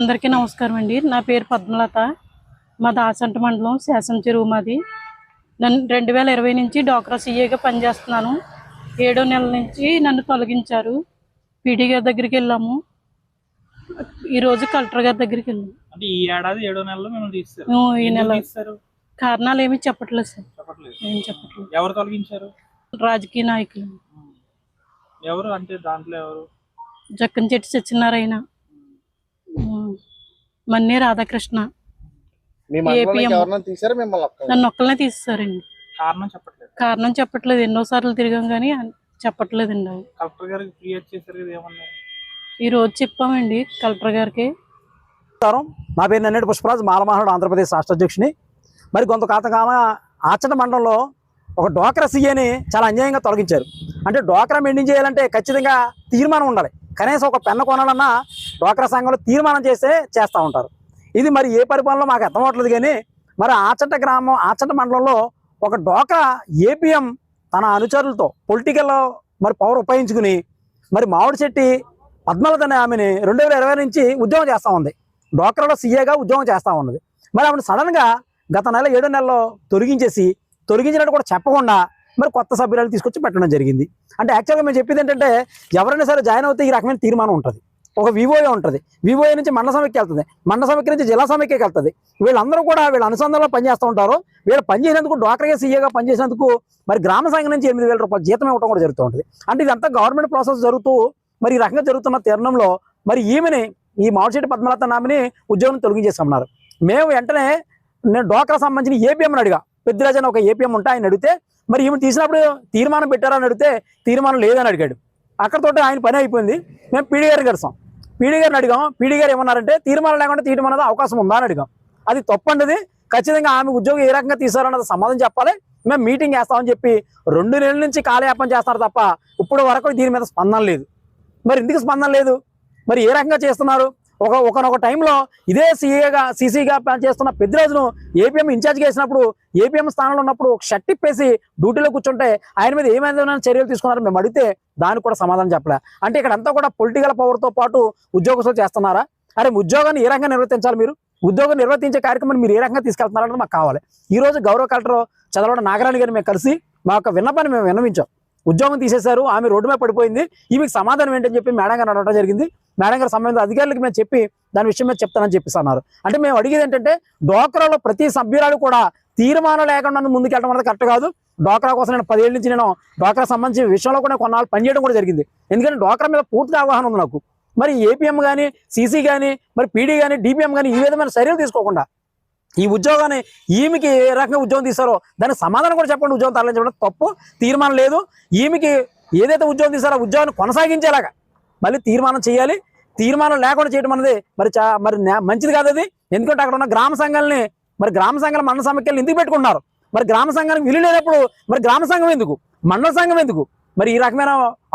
అందరికీ నమస్కారం అండి. నా పేరు పద్మలత. మా దాసంట మండలం శాసన చెరువు మాది. నన్ను రెండు వేల ఇరవై నుంచి డాక్రా సీఏగా పనిచేస్తున్నాను. ఏడో నెల నుంచి నన్ను తొలగించారు. పీడీ గారి దగ్గరికి వెళ్ళాము. ఈరోజు కలెక్టర్ గారి దగ్గరికి వెళ్ళాము అంటే ఈ ఏడాది ఏడో నెలలో తీస్తారు ఈ నెల. కారణాలు ఏమీ చెప్పట్లేదు సార్. చెప్పట్లేదు. ఏం చెప్పట్లేదు. ఎవరు తొలగించారు? రాజకీయ నాయకులు. ఎవరు అంటే దాంట్లో ఎవరు? జక్కన్ చెట్టి సత్యనారాయణ. మన్నే రాధాకృష్ణ. నన్ను ఒక్కలనే తీస్తారండి కారణం చెప్పట్లేదు. కారణం చెప్పట్లేదు. ఎన్నోసార్లు తిరిగాం కానీ చెప్పట్లేదండి అవి కలెక్టర్ గారికి క్రియేట్ చేశారు కదా ఏమన్నారు ఈ రోజు చెప్పామండి కలెక్టర్ గారికి. నమస్కారం. నా పేరు నన్నేటి పుష్పరాజు మాలమహనుడు ఆంధ్రప్రదేశ్ రాష్ట్ర అధ్యక్షుని. మరి కొంతకాలం ఆచరణ మండలంలో ఒక డోక్రా సీఏని చాలా అన్యాయంగా తొలగించారు. అంటే డోక్రా మెయింటైన్ చేయాలంటే ఖచ్చితంగా తీర్మానం ఉండాలి. కనీసం ఒక పెన్ను కొనాలన్నా డోక్రా సంఘంలో తీర్మానం చేస్తే చేస్తూ ఉంటారు. ఇది మరి ఏ పరిపాలనలో మాకు అర్థం కానీ మరి ఆచంట గ్రామం ఆచంట మండలంలో ఒక డోక్రా ఏపీఎం తన అనుచరులతో పొలిటికల్ మరి పవర్ ఉపయోగించుకుని మరి మామిడి చెట్టి పద్మలత అనే ఆమెని రెండు వేల ఇరవై నుంచి ఉద్యోగం చేస్తూ ఉంది. డోక్రాలో సీఏగా ఉద్యోగం చేస్తూ ఉన్నది. మరి ఆమెను సడన్గా గత నెల ఏడు నెలలో తొలగించేసి తొలగించినట్టు కూడా చెప్పకుండా మరి కొత్త సభ్యురాలు తీసుకొచ్చి పెట్టడం జరిగింది. అంటే యాక్చువల్గా మేము చెప్పేది ఏంటంటే ఎవరైనా సరే జాయిన్ అవుతే ఈ రకమైన తీర్మానం ఉంటుంది. ఒక వివోఏ ఉంటుంది. వివోఏ నుంచి మండల సమైక్య వెళ్తుంది. మండల సమైక్య నుంచి జిల్లా సమైక్యకి వెళ్తుంది. వీళ్ళందరూ కూడా వీళ్ళ అనుసంధానంలో పనిచేస్తూ ఉంటారు. వీళ్ళు పనిచేసినందుకు డాక్టర్గా సీఏగా పనిచేసినందుకు మరి గ్రామ సంఘం నుంచి ఎనిమిది వేల రూపాయలు జీతం ఇవ్వడం కూడా జరుగుతూ ఉంటుంది. అంటే ఇదంతా గవర్నమెంట్ ప్రాసెస్ జరుగుతూ మరి ఈ రకంగా జరుగుతున్న తరుణంలో మరి ఈమెని ఈ మామిడిశెట్టి పద్మలత నామిని ఉద్యోగం తొలగించేసామన్నారు మేము వెంటనే నేను డోక్రా సంబంధించిన ఏబిఎంని అడిగా. పెద్దిరాజు అని ఒక ఏపీఎం ఉంటే ఆయన అడిగితే మరి ఈమె తీసినప్పుడు తీర్మానం పెట్టారని అడిగితే తీర్మానం లేదని అడిగాడు. అక్కడతో ఆయన పని అయిపోయింది. మేము పీడీ గారిని కలిసాం. పీడీ గారిని అడిగాం పీడీ గారు ఏమన్నారంటే తీర్మానం లేకుండా తీయడం అనేది అవకాశం ఉందా? అని అడిగాం. అది తప్పండిది. ఖచ్చితంగా ఆమె ఉద్యోగం ఏ రకంగా తీసారన్నది సమాధానం చెప్పాలి. మేము మీటింగ్ వేస్తామని చెప్పి రెండు నెలల నుంచి కాలయాపన చేస్తారు తప్ప ఇప్పుడు వరకు దీని మీద స్పందన లేదు. మరి ఎందుకు స్పందన లేదు? మరి ఏ రకంగా చేస్తున్నారు? ఒక ఒకనొక టైంలో ఇదే సీఏగా సీసీగా చేస్తున్న పెద్దిరాజును ఏపీఎం ఇన్ఛార్జ్గా వేసినప్పుడు ఏపీఎం స్థానంలో ఉన్నప్పుడు షర్ట్ ఇప్పేసి డ్యూటీలో కూర్చుంటే ఆయన మీద ఏమైనా చర్యలు తీసుకున్నారో. మేము అడిగితే దానికి కూడా సమాధానం చెప్పలే. అంటే ఇక్కడ అంతా కూడా పొలిటికల్ పవర్తో పాటు ఉద్యోగస్తులు చేస్తున్నారా? అరే ఉద్యోగాన్ని ఏ రకంగా నిర్వర్తించాలి మీరు? ఉద్యోగం నిర్వర్తించే కార్యక్రమాన్ని మీరు ఏ రకంగా తీసుకెళ్తున్నారన్నది మాకు కావాలి. ఈ రోజు గౌరవ కలెక్టర్ చదవడం నాగరాణి గారిని మేము కలిసి మా యొక్క విన్నపాన్ని మేము విన్నవించాం. ఉద్యోగం తీసేశారు ఆమె రోడ్డు మీద పడిపోయింది ఈమెకి సమాధానం ఏంటని చెప్పి మేడం గారు అడగడం జరిగింది. మేడం గారు సంబంధిత అధికారులకు మేము చెప్పి దాని విషయం మీద చెప్తానని చెప్పేసి అన్నారు. అంటే మేము అడిగేది ఏంటంటే డోక్రాలో ప్రతి సభ్యురాలు కూడా తీర్మానం లేకుండా ముందుకెళ్ళడం అనేది కరెక్ట్ కాదు. డోక్రా కోసం నేను పదేళ్ళ నుంచి నేను డోక్రా సంబంధించిన విషయంలో కూడా కొన్నాళ్ళు పనిచేయడం కూడా జరిగింది. ఎందుకంటే డోక్రా మీద పూర్తిగా అవగాహన ఉంది నాకు. మరి ఏపీఎం కానీ సీసీ కానీ మరి పీడీ కానీ డిపిఎం కానీ ఈ విధమైన చర్యలు తీసుకోకుండా ఈ ఉద్యోగాన్ని ఈమెకి ఏ రకంగా ఉద్యోగం తీస్తారో దానికి సమాధానం కూడా చెప్పండి ఉద్యోగం తరలించడం తప్పు తీర్మానం లేదు. ఈమెకి ఏదైతే ఉద్యోగం తీసారో ఉద్యోగాన్ని కొనసాగించేలాగా మళ్ళీ తీర్మానం చేయాలి. తీర్మానం లేకుండా చేయడం అనేది మరి చా మరి మంచిది కాదు అది. ఎందుకంటే అక్కడ ఉన్న గ్రామ సంఘాలని మరి గ్రామ సంఘాల మండల సమైక్యాలను ఎందుకు పెట్టుకున్నారు మరి గ్రామ సంఘానికి విలువ లేనప్పుడు మరి గ్రామ సంఘం ఎందుకు? మండల సంఘం ఎందుకు? మరి ఈ రకమైన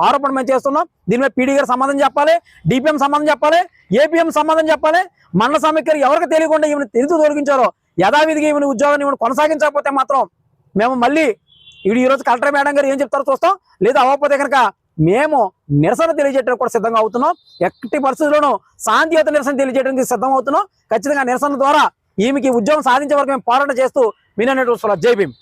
ఆరోపణ మేము చేస్తున్నాం. దీని మీద పీడీ గారు సమాధానం చెప్పాలి డిపిఎం సమాధానం చెప్పాలి ఏపీఎం సమాధానం చెప్పాలి. మండల సమైక్యాలు ఎవరికి తెలియకుండా ఈమెను తెలుసు తొలగించారో యథావిధిగా ఈమెను ఉద్యోగాన్ని ఈమెను కొనసాగించకపోతే మాత్రం మేము మళ్ళీ ఇవి ఈ రోజు కలెక్టర్ మేడం గారు ఏం చెప్తారో చూస్తాం. లేదా అవ్వకపోతే కనుక మేము నిరసన తెలియజేయడానికి కూడా సిద్ధంగా అవుతున్నాం. ఎట్టి పరిస్థితుల్లోనూ శాంతియుత నిరసన తెలియజేయడానికి సిద్ధం అవుతున్నాం. ఖచ్చితంగా నిరసన ద్వారా ఈమెకి ఉద్యోగం సాధించే వరకు మేము పోరాటం చేస్తూ విననేటువంటి జై భీమ్.